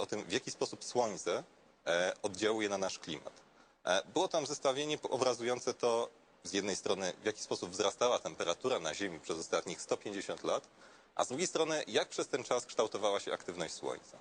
o tym, w jaki sposób słońce e, oddziałuje na nasz klimat. E, było tam zestawienie obrazujące to z jednej strony, w jaki sposób wzrastała temperatura na Ziemi przez ostatnich 150 lat, a z drugiej strony, jak przez ten czas kształtowała się aktywność Słońca.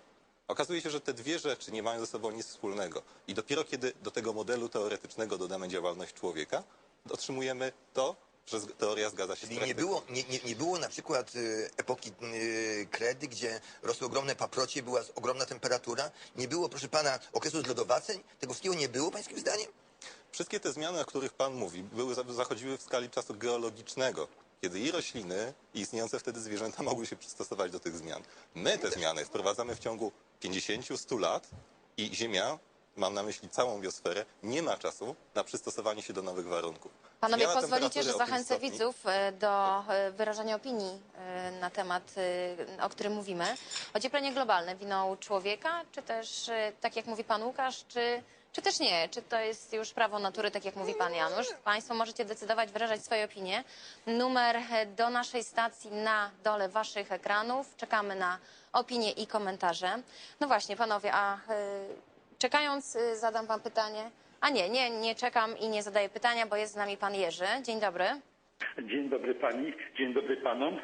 Okazuje się, że te dwie rzeczy nie mają ze sobą nic wspólnego i dopiero kiedy do tego modelu teoretycznego dodamy działalność człowieka, otrzymujemy to, że teoria zgadza się z Czyli nie praktyką. było, nie, nie, nie było na przykład y, epoki y, kredy, gdzie rosły ogromne paprocie, była ogromna temperatura. Nie było, proszę pana, okresu zlodowaceń. Tego wszystkiego nie było, pańskim zdaniem? Wszystkie te zmiany, o których Pan mówi, były, zachodziły w skali czasu geologicznego, kiedy i rośliny, i istniejące wtedy zwierzęta mogły się przystosować do tych zmian. My te zmiany wprowadzamy w ciągu 50-100 lat i Ziemia, mam na myśli całą biosferę, nie ma czasu na przystosowanie się do nowych warunków. Panowie, Zmiana pozwolicie, że zachęcę stopni- widzów e, do e, wyrażania opinii e, na temat, o którym mówimy. Ocieplenie globalne winą człowieka, czy też, tak jak mówi pan Łukasz, czy, czy też nie? Czy to jest już prawo natury, tak jak mówi pan Janusz? Państwo możecie decydować, wyrażać swoje opinie. Numer do naszej stacji na dole waszych ekranów. Czekamy na opinie i komentarze. No właśnie, panowie, a czekając e, zadam wam pytanie. A nie, nie, nie czekam i nie zadaję pytania, bo jest z nami pan Jerzy. Dzień dobry. Dzień dobry pani, dzień dobry panom.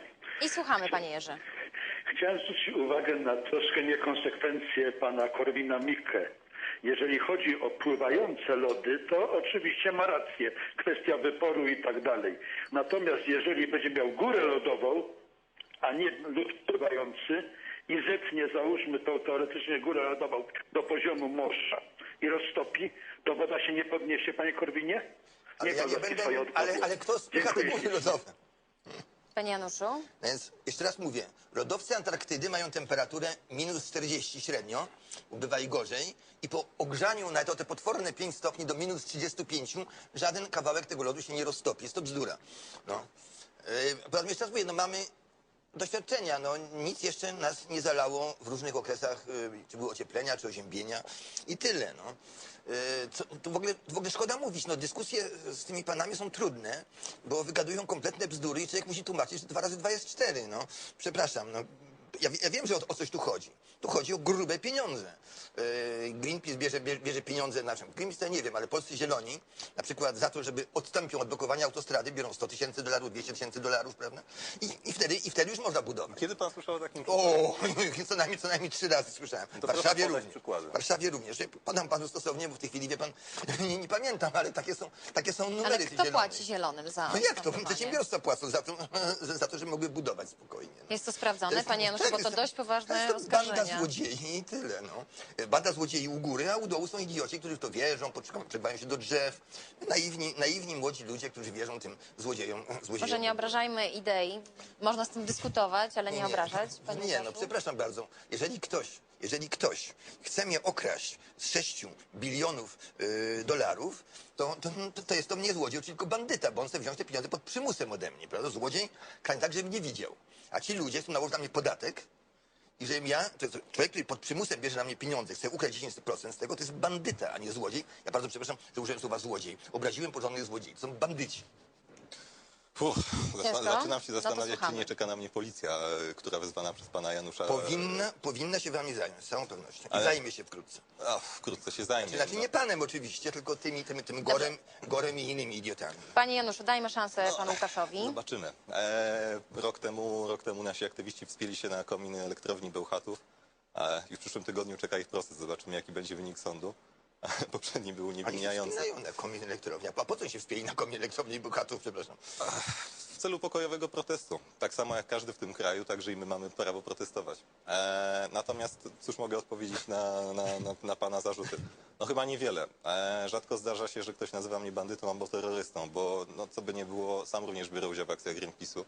I słuchamy, panie Jerzy. Chciałem zwrócić uwagę na troszkę niekonsekwencje pana Korwina Mikke. Jeżeli chodzi o pływające lody, to oczywiście ma rację. Kwestia wyporu i tak dalej. Natomiast jeżeli będzie miał górę lodową, a nie lód pływający i zetnie, załóżmy to teoretycznie górę lodową do poziomu morza i roztopi, to woda się nie podniesie, panie Korwinie? Ale Niech ja nie będę, ale, ale kto spycha te góry lodowe? Panie Januszu. Więc jeszcze raz mówię, lodowce Antarktydy mają temperaturę minus 40 średnio, bywa i gorzej, i po ogrzaniu nawet o te potworne 5 stopni do minus 35 żaden kawałek tego lodu się nie roztopi. Jest to bzdura. No. Yy, Poza tym jeszcze raz mówię, no mamy doświadczenia, no nic jeszcze nas nie zalało w różnych okresach, yy, czy było ocieplenia, czy oziębienia i tyle, no. Yy, Co, tu w ogóle, w ogóle szkoda mówić, no dyskusje z tymi panami są trudne, bo wygadują kompletne bzdury i człowiek musi tłumaczyć, że dwa razy dwa jest cztery, no. Przepraszam, no. Ja, ja wiem, że o, o coś tu chodzi. Tu chodzi o grube pieniądze. Yy, Greenpeace bierze, bierze, bierze pieniądze na czym? Greenpeace to nie wiem, ale polscy zieloni, na przykład za to, żeby odstąpią od blokowania autostrady, biorą 100 tysięcy dolarów, 200 tysięcy dolarów, prawda? I, i, wtedy, I wtedy już można budować. Kiedy Pan słyszał o takim O, co najmniej, co najmniej trzy razy słyszałem. W proszę Warszawie również. przykłady. W Warszawie również. Podam panu stosownie, bo w tej chwili, wie pan, nie, nie pamiętam, ale takie są, takie są numery Ale tych kto zielonych. płaci zielonym za No jak to? Przedsiębiorstwa płacą za to, za to, że mogły budować spokojnie. No. Jest to sprawdzone, jest- panie Januszu, bo to jest- dość poważne to jest Banda oskarżenia. złodziei i tyle, no. Banda złodziei u góry, a u dołu są idioci, którzy w to wierzą, podtrzymają się do drzew. Naiwni, naiwni młodzi ludzie, którzy wierzą tym złodziejom. złodziejom. Może nie obrażajmy idei. Można z tym dyskutować, ale nie, obrażać. Panie Nie, no przepraszam bardzo. Jeżeli ktoś, jeżeli ktoś chce mnie okraść z 6 bilionów yy, dolarów, to, to, to, to jest to mnie złodziej, tylko bandyta, bo on chce wziąć te pieniądze pod przymusem ode mnie, prawda? Złodziej krań tak, żebym nie widział. A ci ludzie chcą nałożyć na mnie podatek i żebym ja, człowiek, który pod przymusem bierze na mnie pieniądze, chce ukraść 10% z tego, to jest bandyta, a nie złodziej. Ja bardzo przepraszam, że użyłem słowa złodziej. Obraziłem porządnych złodziei. To są bandyci. Ciężko? zaczynam się No zastanawiać, czy słuchamy. nie czeka na mnie policja, e, która wezwana przez pana Janusza. e, Powinna, powinna się wami zająć, z całą pewnością. I Ale- zajmie się wkrótce. A, wkrótce się zajmie. Znaczy no. nie panem oczywiście, tylko tymi, tym, tym gorem, gorem i innymi idiotami. Panie Januszu, dajmy szansę panu Łukaszowi. Zobaczymy. E, rok, temu, rok temu nasi aktywiści wspięli się na kominy elektrowni Bełchatów. E, I w przyszłym tygodniu czeka ich proces. Zobaczymy, jaki będzie wynik sądu. Poprzedni był się niewiniający. wspinają na komin elektrownia. A po co się wspięli na komin elektrowni i Bukatów, przepraszam? W celu pokojowego protestu. Tak samo jak każdy w tym kraju, także i my mamy prawo protestować. E, natomiast cóż mogę odpowiedzieć na, na, na, na pana zarzuty? No chyba niewiele. E, rzadko zdarza się, że ktoś nazywa mnie bandytą albo terrorystą, bo no, co by nie było, sam również biorę udział w akcjach Greenpeace'u.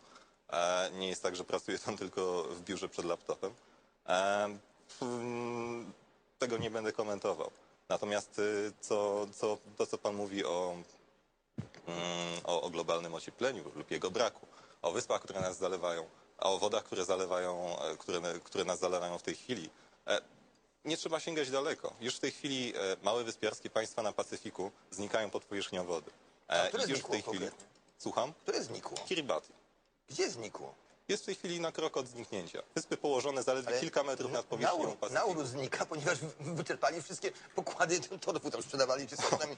E, nie jest tak, że pracuję tam tylko w biurze przed laptopem. E, mm, tego nie będę komentował. Natomiast y, co, co, to, co pan mówi o mm, o, o globalnym ociepleniu lub jego braku, o wyspach, które nas zalewają, a o wodach, które zalewają, e, które, które nas zalewają w tej chwili. E, Nie trzeba sięgać daleko. Już w tej chwili e, małe wyspiarskie państwa na Pacyfiku znikają pod powierzchnią wody. A które i już w tej chwili. konkretnie? Słucham? Które znikło? Kiribati. Gdzie znikło? Jest w tej chwili na krok od zniknięcia. Wyspy położone zaledwie Ale kilka metrów nad Na, powierzchnią ur, na Pacyfiku. urus znika, ponieważ wy- wyczerpali wszystkie pokłady torfu tam sprzedawali, czy sortami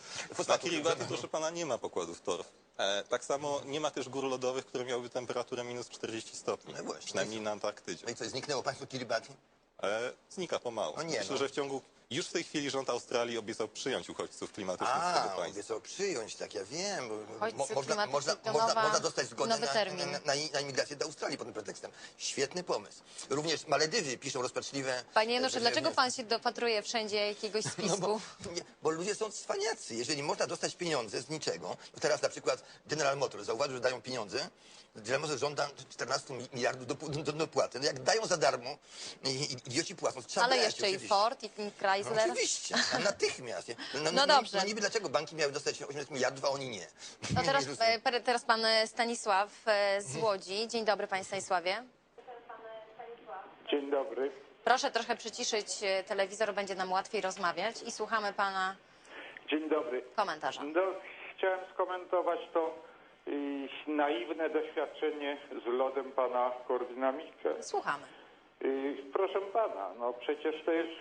Na. Kiribati, proszę pana, nie ma pokładów torf. E, tak samo nie ma też gór lodowych, które miałyby temperaturę minus 40 stopni. No właśnie. przynajmniej na Antarktydzie. No i co, zniknęło państwo Kiribati? E, znika pomału. No nie, Myślę, no. że w ciągu... Już w tej chwili rząd Australii obiecał przyjąć uchodźców klimatycznych z A, tego mówię państwa. co, przyjąć, tak ja wiem. bo Uchodźcy można, klimatyczni można, to można, nowa- można dostać zgodę nowy na, termin. na, na, na imigrację do Australii pod tym pretekstem. Świetny pomysł. Również Maledywy piszą rozpaczliwe... Panie Januszu, e, dlaczego pan się dopatruje wszędzie jakiegoś No spisku? bo, nie, bo ludzie są cwaniacy. Jeżeli można dostać pieniądze z niczego, to teraz na przykład General Motors zauważył, że dają pieniądze, General Motors żąda 14 mi- miliardów do, do, do. No jak dają za darmo i, i idioci płacą, trzeba Ale brać, jeszcze i oczywiście. Ford, i No, Chrysler. oczywiście, natychmiast. nie? No, No dobrze. No, niby dlaczego banki miały dostać 800 miliardów, a oni nie? No teraz, Nie rozumiem. e, per- teraz pan e, Stanisław e, z Łodzi. Dzień dobry, panie Stanisławie. Dzień dobry. Proszę trochę przyciszyć e, telewizor, będzie nam łatwiej rozmawiać i słuchamy pana Dzień dobry. komentarza. No, chciałem skomentować to y, naiwne doświadczenie z lodem pana Korwina-Mikke. Słuchamy. Proszę pana, no przecież to jest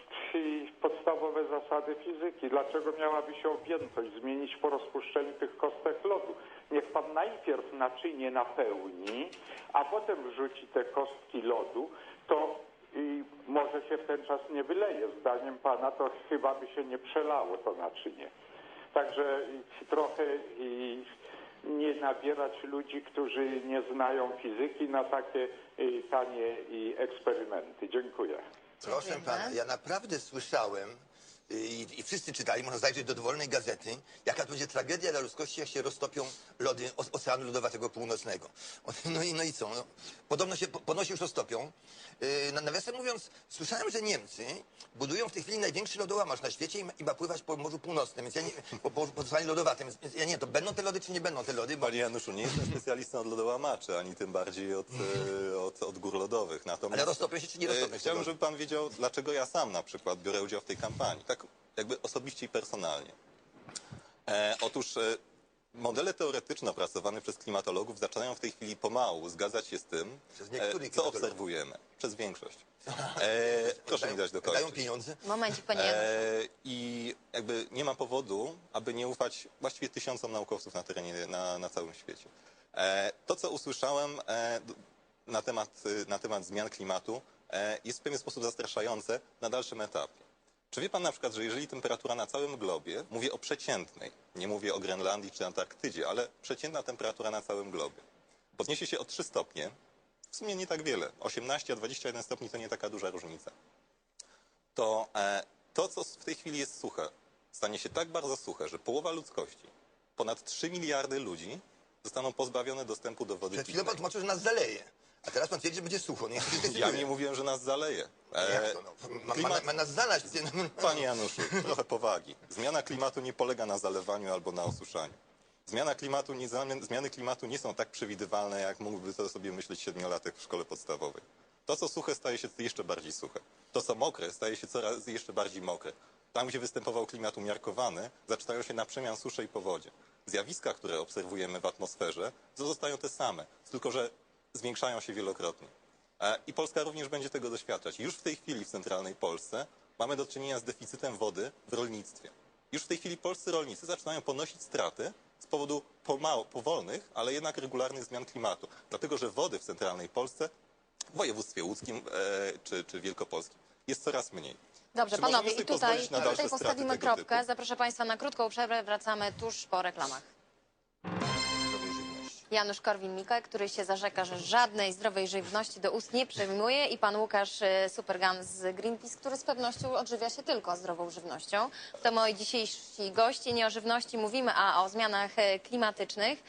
podstawowe zasady fizyki. Dlaczego miałaby się objętość zmienić po rozpuszczeniu tych kostek lodu? Niech pan najpierw naczynie napełni, a potem wrzuci te kostki lodu, to może się w ten czas nie wyleje. Zdaniem pana to chyba by się nie przelało to naczynie. Także trochę nie nabierać ludzi, którzy nie znają fizyki na takie y, tanie y, eksperymenty. Dziękuję. Proszę pana, ja naprawdę słyszałem i, i wszyscy czytali, można zajrzeć do dowolnej gazety, jaka to będzie tragedia dla ludzkości, jak się roztopią lody o- Oceanu Lodowatego Północnego. O, No i, no i co? No, podobno się, po- ponoć już roztopią. Yy, na- Nawiasem mówiąc, słyszałem, że Niemcy budują w tej chwili największy lodołamacz na świecie i ma, i ma pływać po Morzu Północnym, więc ja nie, po, po, po Oceanie Lodowatym, więc- więc ja nie to będą te lody, czy nie będą te lody, bo Panie Januszu, nie jestem specjalistą od lodołamaczy, ani tym bardziej od, e, od, od gór lodowych. Natomiast, Ale roztopią się, czy nie roztopią e, się Chciałbym, żeby pan wiedział, dlaczego ja sam na przykład biorę udział w tej kampanii. Tak jakby osobiście i personalnie. E, otóż e, modele teoretyczne opracowane przez klimatologów zaczynają w tej chwili pomału zgadzać się z tym, Przez niektórych co klimatologów. obserwujemy. Przez większość. E, proszę mi dać dokończyć. Dają pieniądze. Momencik, panie Januszu. E, I jakby nie ma powodu, aby nie ufać właściwie tysiącom naukowców na terenie, na, na całym świecie. E, to, co usłyszałem e, d- na temat, y, na temat zmian klimatu, e, jest w pewien sposób zastraszające na dalszym etapie. Czy wie pan na przykład, że jeżeli temperatura na całym globie, mówię o przeciętnej, nie mówię o Grenlandii czy Antarktydzie, ale przeciętna temperatura na całym globie, podniesie się o 3 stopnie, w sumie nie tak wiele, 18 a 21 stopni to nie taka duża różnica to e, to, co w tej chwili jest suche, stanie się tak bardzo suche, że połowa ludzkości, ponad 3 miliardy ludzi, zostaną pozbawione dostępu do wody Przed chwilą pan tłumaczył, że nas zaleje. A teraz pan twierdzi, że będzie sucho. No, ja, Ja nie mówiłem, że nas zaleje. E, Jak to, no? ma, ma, klimat- ma nas zalać. Panie Januszu, trochę powagi. Zmiana klimatu nie polega na zalewaniu albo na osuszaniu. Zmiana klimatu, nie, zmiany klimatu nie są tak przewidywalne, jak mógłby to sobie myśleć siedmiolatek w szkole podstawowej. To, co suche, staje się jeszcze bardziej suche. To, co mokre, staje się coraz jeszcze bardziej mokre. Tam, gdzie występował klimat umiarkowany, zaczynają się na przemian susze i powodzie. Zjawiska, które obserwujemy w atmosferze, zostają te same, tylko że zwiększają się wielokrotnie. E, I Polska również będzie tego doświadczać. Już w tej chwili w centralnej Polsce mamy do czynienia z deficytem wody w rolnictwie. Już w tej chwili polscy rolnicy zaczynają ponosić straty z powodu pomału, powolnych, ale jednak regularnych zmian klimatu. Dlatego, że wody w centralnej Polsce, w województwie łódzkim e, czy, czy wielkopolskim jest coraz mniej. Dobrze, Czy panowie, i tutaj, tutaj postawimy kropkę. typu? Zaproszę państwa na krótką przerwę. Wracamy tuż po reklamach. Janusz Korwin-Mikke, który się zarzeka, że żadnej zdrowej żywności do ust nie przyjmuje i pan Łukasz e, Supergan z Greenpeace, który z pewnością odżywia się tylko zdrową żywnością. To moi dzisiejsi goście. Nie o żywności mówimy, a o zmianach e, klimatycznych.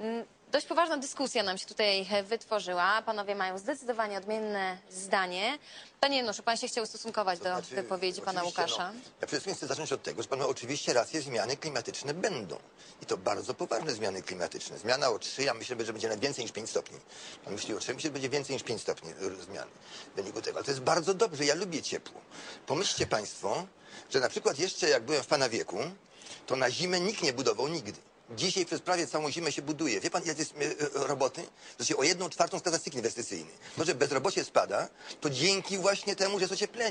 Mm, Dość poważna dyskusja nam się tutaj e, wytworzyła. Panowie mają zdecydowanie odmienne zdanie. Panie Januszu, pan się chciał ustosunkować do Znaczy, wypowiedzi pana oczywiście, Łukasza. No, ja przede wszystkim chcę zacząć od tego, że pan ma oczywiście rację, zmiany klimatyczne będą. I to bardzo poważne zmiany klimatyczne. Zmiana o 3, ja myślę, że będzie więcej niż 5 stopni. Pan myśli o 3, myślę, że będzie więcej niż 5 stopni zmiany w wyniku tego. Ale to jest bardzo dobrze, ja lubię ciepło. Pomyślcie państwo, że na przykład jeszcze jak byłem w pana wieku, to na zimę nikt nie budował nigdy. Dzisiaj przez prawie całą zimę się buduje. Wie pan, ile jest e, e, roboty? Się o jedną czwartą spada cykl inwestycyjny. To, że bezrobocie spada, to dzięki właśnie temu, że jest ocieplenie.